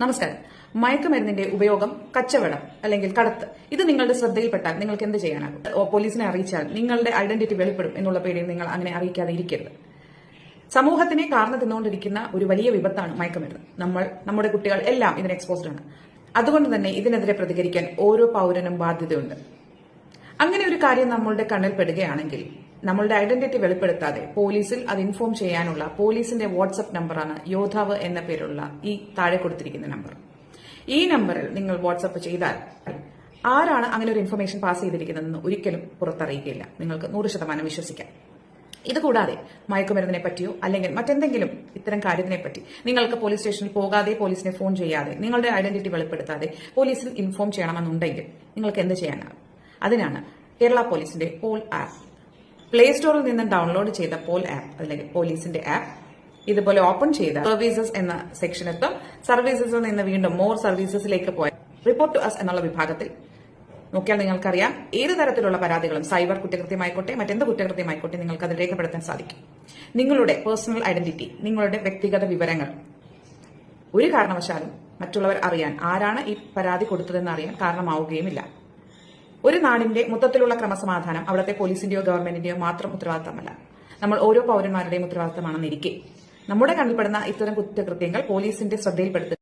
നമസ്കാരം. മയക്കുമരുന്നിന്റെ ഉപയോഗം കച്ചവടം അല്ലെങ്കിൽ കടത്ത്. ഇത് നിങ്ങളുടെ ശ്രദ്ധയിൽപ്പെട്ടാൽ നിങ്ങൾക്ക് എന്ത് ചെയ്യാനാകും? പോലീസിനെ അറിയിച്ചാൽ നിങ്ങളുടെ ഐഡന്റിറ്റി വെളിപ്പെടും എന്നുള്ള പേടിയിൽ നിങ്ങൾ അങ്ങനെ അറിയിക്കാതെ ഇരിക്കരുത്. സമൂഹത്തിനെ കാർന്നു തിന്നുകൊണ്ടിരിക്കുന്ന ഒരു വലിയ വിപത്താണ് മയക്കുമരുന്ന്. നമ്മൾ നമ്മുടെ കുട്ടികൾ എല്ലാം ഇതിന് എക്സ്പോസ്ഡ് ആണ്. അതുകൊണ്ട് തന്നെ ഇതിനെതിരെ പ്രതികരിക്കാൻ ഓരോ പൗരനും ബാധ്യതയുണ്ട്. അങ്ങനെ ഒരു കാര്യം നമ്മളുടെ കണ്ണിൽ പെടുകയാണെങ്കിൽ നമ്മളുടെ ഐഡന്റിറ്റി വെളിപ്പെടുത്താതെ പോലീസിൽ അത് ഇൻഫോം ചെയ്യാനുള്ള പോലീസിന്റെ വാട്സ്ആപ്പ് നമ്പറാണ് യോദ്ധാവ് എന്ന പേരുള്ള ഈ താഴെ കൊടുത്തിരിക്കുന്ന നമ്പർ ഈ നമ്പറിൽ നിങ്ങൾ വാട്സ്ആപ്പ് ചെയ്താൽ ആരാണ് അങ്ങനെ ഒരു ഇൻഫർമേഷൻ പാസ് ചെയ്തിരിക്കുന്നതെന്ന് ഒരിക്കലും പുറത്തറിയിക്കില്ല നിങ്ങൾക്ക് നൂറ് ശതമാനം വിശ്വസിക്കാം. ഇതുകൂടാതെ മയക്കുമരുന്നിനെ പറ്റിയോ അല്ലെങ്കിൽ മറ്റെന്തെങ്കിലും ഇത്തരം കാര്യത്തിനെ പറ്റി നിങ്ങൾക്ക് പോലീസ് സ്റ്റേഷനിൽ പോകാതെ പോലീസിനെ ഫോൺ ചെയ്യാതെ നിങ്ങളുടെ ഐഡന്റിറ്റി വെളിപ്പെടുത്താതെ പോലീസിൽ ഇൻഫോം ചെയ്യണമെന്നുണ്ടെങ്കിൽ നിങ്ങൾക്ക് എന്ത് ചെയ്യാനാകും? അതിനാണ് കേരള പോലീസിന്റെ പോൾ ആപ്പ് പ്ലേ സ്റ്റോറിൽ നിന്ന് ഡൗൺലോഡ് ചെയ്ത പോൾ ആപ്പ് അല്ലെങ്കിൽ പോലീസിന്റെ ആപ്പ് ഇതുപോലെ ഓപ്പൺ ചെയ്ത സർവീസസ് എന്ന സെക്ഷൻ എത്തും സർവീസസിൽ നിന്ന് വീണ്ടും മോർ സർവീസസിലേക്ക് പോയ റിപ്പോർട്ട് ടു അസ് എന്നുള്ള വിഭാഗത്തിൽ. നോക്കിയാൽ നിങ്ങൾക്കറിയാം ഏത് തരത്തിലുള്ള പരാതികളും സൈബർ കുറ്റകൃത്യമായിക്കോട്ടെ മറ്റെന്ത് കുറ്റകൃത്യമായിക്കോട്ടെ നിങ്ങൾക്ക് അത് രേഖപ്പെടുത്താൻ സാധിക്കും. നിങ്ങളുടെ പേഴ്സണൽ ഐഡന്റിറ്റി നിങ്ങളുടെ വ്യക്തിഗത വിവരങ്ങൾ. ഒരു കാരണവശാലും മറ്റുള്ളവർ അറിയാൻ ആരാണ് ഈ പരാതി കൊടുത്തതെന്ന് അറിയാൻ കാരണമാവുകയുമില്ല. ഒരു നാടിന്റെ മൊത്തത്തിലുള്ള ക്രമസമാധാനം അവിടുത്തെ പോലീസിന്റെയോ ഗവൺമെന്റിന്റെയോ മാത്രം ഉത്തരവാദിത്തമല്ല. നമ്മൾ ഓരോ പൌരന്മാരുടെയും ഉത്തരവാദിത്തമാണെന്നിരിക്കെ. നമ്മുടെ കണ്ണിൽപ്പെടുന്ന ഇത്തരം കുറ്റകൃത്യങ്ങൾ പോലീസിന്റെ ശ്രദ്ധയിൽപ്പെടുത്തുക